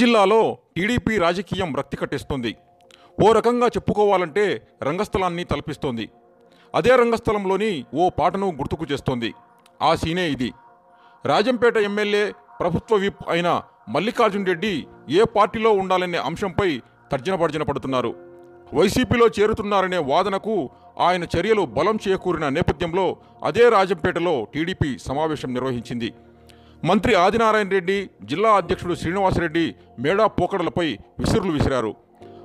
జిల్లాలో టీడీపీ రాజకీయం రక్తి కట్టిస్తుంది. ఓ రకంగా చెప్పుకోవాలంటే రంగస్థలాన్ని తలపిస్తోంది. అదే రంగస్థలంలోని ఓ పాటను గుర్తుకు చేస్తోంది. ఆ సీనే ఇది. రాజంపేట ఎమ్మెల్యే ప్రభుత్వ విప్ అయిన మల్లికార్జున్ రెడ్డి ఏ పార్టీలో ఉండాలనే అంశంపై తర్జనపర్జన పడుతున్నారు. వైసీపీలో చేరుతున్నారనే వాదనకు ఆయన చర్యలు బలం చేకూరిన నేపథ్యంలో అదే రాజంపేటలో టీడీపీ సమావేశం నిర్వహించింది. మంత్రి ఆదినారాయణ రెడ్డి జిల్లా అధ్యక్షుడు శ్రీనివాసరెడ్డి మేడా పోకడలపై విసురులు విసిరారు.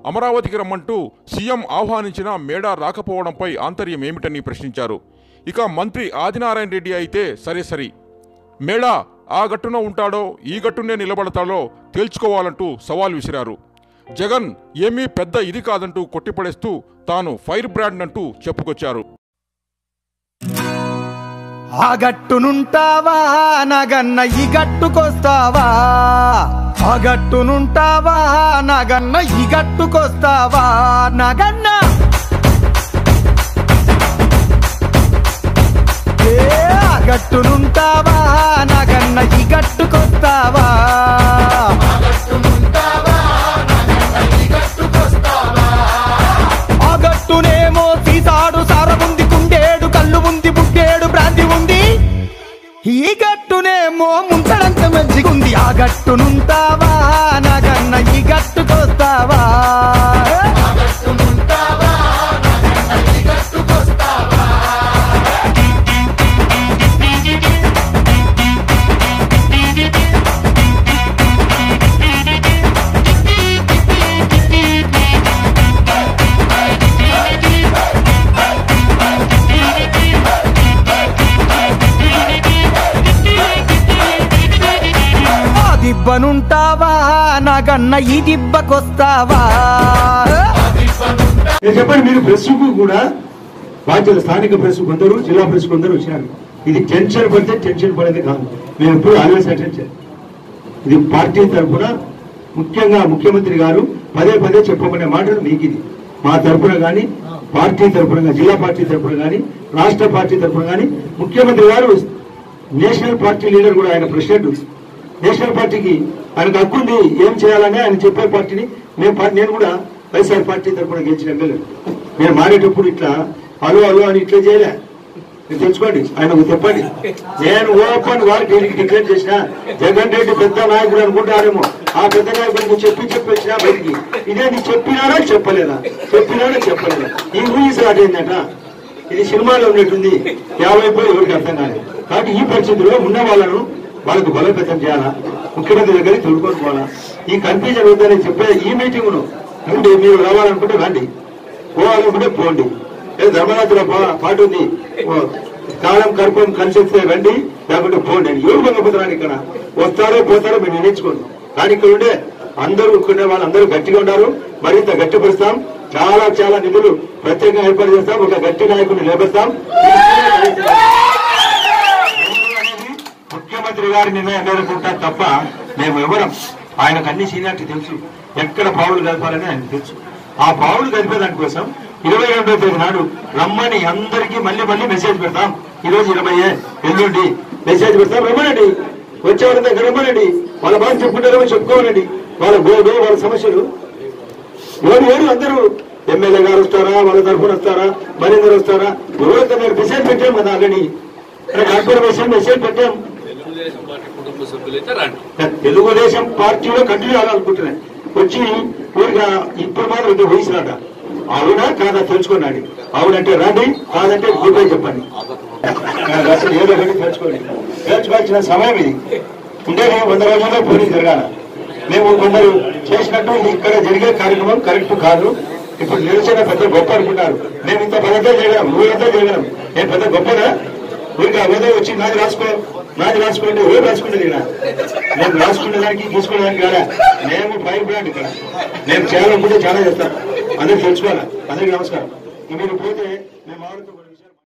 అమరావతికి రమ్మంటూ సీఎం ఆహ్వానించిన మేడా రాకపోవడంపై ఆంతర్యం ఏమిటని ప్రశ్నించారు. ఇక మంత్రి ఆదినారాయణ రెడ్డి అయితే సరే సరి. మేడా ఆ గట్టున ఉంటాడో ఈ గట్టునే నిలబడతాడో తేల్చుకోవాలంటూ సవాల్ విసిరారు. జగన్ ఏమీ పెద్ద ఇది కాదంటూ కొట్టిపడేస్తూ తాను ఫైర్ బ్రాండ్ అంటూ చెప్పుకొచ్చారు. ఆ గట్టునుంటావా? నగన్న ఈ గట్టుకొస్తావా? ఆ గట్టునుంటావా? నగన్న ఈ గట్టుకొస్తావా? నగన్న! ఏ ఆ గట్టునుంటావా? నగన్న ఈ గట్టుకొస్తావా? ఈ గట్టునేమో ముంతడంత మంచిగుంది. ఆ గట్టునుంటావా? నగన్న ఈ గట్టుకొస్తావా దిబ్బనుంటావా? నాకన్న ఈ దిబ్బకొస్తావా? చెప్పండి మీరు ప్రెస్కు కూడా బాధ్యత స్థానిక ప్రెస్ కొందరు జిల్లా ప్రెస్ కొందరు వచ్చారు. ఇది టెన్షన్ పడితే టెన్షన్ పడేది కాదు. మేము ఎప్పుడు ఆల్వేస్ అటెన్షన్ ఇది పార్టీ తరఫున ముఖ్యంగా ముఖ్యమంత్రి గారు పదే పదే చెప్పమనే మాటలు మీకు ఇది. మా తరఫున కానీ పార్టీ తరఫున జిల్లా పార్టీ తరఫున కానీ రాష్ట్ర పార్టీ తరఫున కానీ ముఖ్యమంత్రి గారు నేషనల్ పార్టీ లీడర్ కూడా ఆయన ప్రెసిడెంట్. నేషనల్ పార్టీకి ఆయనకు హక్కు ఉంది ఏం చేయాలని ఆయన చెప్పే పార్టీని మేము నేను కూడా వైఎస్ఆర్ పార్టీ తరఫున గెలిచిన ఎమ్మెల్యే. నేను మారేటప్పుడు ఇట్లా అలు అలు అని ఇట్లా చేయలే. మీరు తెలుసుకోండి ఆయనకు చెప్పండి. నేను ఓపెన్ వారికి దీనికి డిక్లేర్ చేసిన. జగన్ రెడ్డి పెద్ద నాయకుడు అనుకుంటారేమో. ఆ పెద్ద నాయకుడికి చెప్పి చెప్పేసిన బయటికి. ఇదే నీ చెప్పినారా చెప్పలేదా? చెప్పినారా చెప్పలేదా? ఈ ఊహి స్టార్ట్ ఇది సినిమాలో ఉన్నట్టుంది. యాభై పోయి ఎవరికి అర్థం కాలేదు. కాబట్టి ఈ పరిస్థితిలో ఉన్న వాళ్ళను వాళ్ళకు బలోపేతం చేయాలా? ముఖ్యమంత్రి దగ్గరికి తొలుకొని పోవాలా? ఈ కన్ఫ్యూజన్ వద్దని చెప్పే ఈ మీటింగ్ను రండి మీరు రావాలనుకుంటే రండి. పోవాలనుకుంటే పోండి. ఏ ధర్మరాత్రి పాటు ఉంది. కాలం కర్పం కలిసిస్తే రండి లేకుంటే పోండి అని. ఎవరు భంగపోతున్నారు ఇక్కడ? వస్తారో పోతారో మీరు నిర్ణయించుకోండి. కానీ ఇక్కడ ఉండే అందరూ ఉండే వాళ్ళు అందరూ గట్టిగా ఉన్నారు మరింత గట్టిపరుస్తాం. చాలా చాలా నిధులు ప్రత్యేకంగా ఏర్పాటు చేస్తాం. ఒక గట్టి నాయకుడిని లేపిస్తాం ముఖ్యమంత్రి గారి నిర్ణయం మేరకు తప్ప మేము ఎవరం. ఆయనకు అన్ని సీనియర్కి తెలుసు. ఎక్కడ పావులు కలపాలని ఆయనకు తెలుసు. ఆ పావులు కలిపేదాని కోసం ఇరవై రెండో తేదీ నాడు రమ్మని అందరికీ మళ్ళీ మళ్ళీ మెసేజ్ పెడతాం. ఈ రోజు ఇరవై ఎల్లుండి మెసేజ్ పెడతాం. రమ్మనండి. వచ్చేవారి దగ్గర రమ్మనండి. వాళ్ళ బాధ చెప్పుకుంటారేమో చెప్పుకోవాలండి. వాళ్ళ గోడు వాళ్ళ సమస్యలు. ఎవరు ఏడు అందరూ ఎమ్మెల్యే గారు వస్తారా? వాళ్ళ తరఫున వస్తారా? మరిందరు వస్తారా? ఎవరైతే మీరు మెసేజ్ పెట్టాం కదా ఆల్రెడీ. కార్పొరేషన్ మెసేజ్ పెట్టాం. కుటుంబ సభ్యులైతే రండి. తెలుగుదేశం పార్టీలో కంటిన్యూ అవ్వాలనుకుంటున్నాయి. వచ్చి ఊరిగా ఇప్పుడు మాత్రం ఇంత వయసురాట అవునా కాదా తెలుసుకున్నాడు అవునంటే రండి కాదంటే గుడ్ చెప్పండి. అసలు ఏదో ఒకటి తెలుసుకోండి. తెలుసుకోవాల్సిన సమయం ఇది. ఉంటేనే వంద రోజుల్లో పోలింగ్ జరగాల. మేము కొందరు చేసినట్టు ఇక్కడ జరిగే కార్యక్రమం కరెక్ట్ కాదు. ఇప్పుడు నిరసన పెద్ద గొప్ప అనుకున్నారు మేము ఇంత పెద్దగా చేయలేము ఊరంతా చేయలేము నేను పెద్ద గొప్పదా ఊరికి అవేదో వచ్చి నాకు రాసుకో. నాది రాసుకోండి ఏ రాసుకునేది ఇక్కడ నేను రాసుకునే దానికి తీసుకునే కాదా? మేము ఫైవ్ బ్రాండ్ ఇక్కడ. నేను చేయాలనుకుంటే చాలా చేస్తాను అందరికి తెలుసుకోవాలా? అందరికి నమస్కారం. మీరు పోతే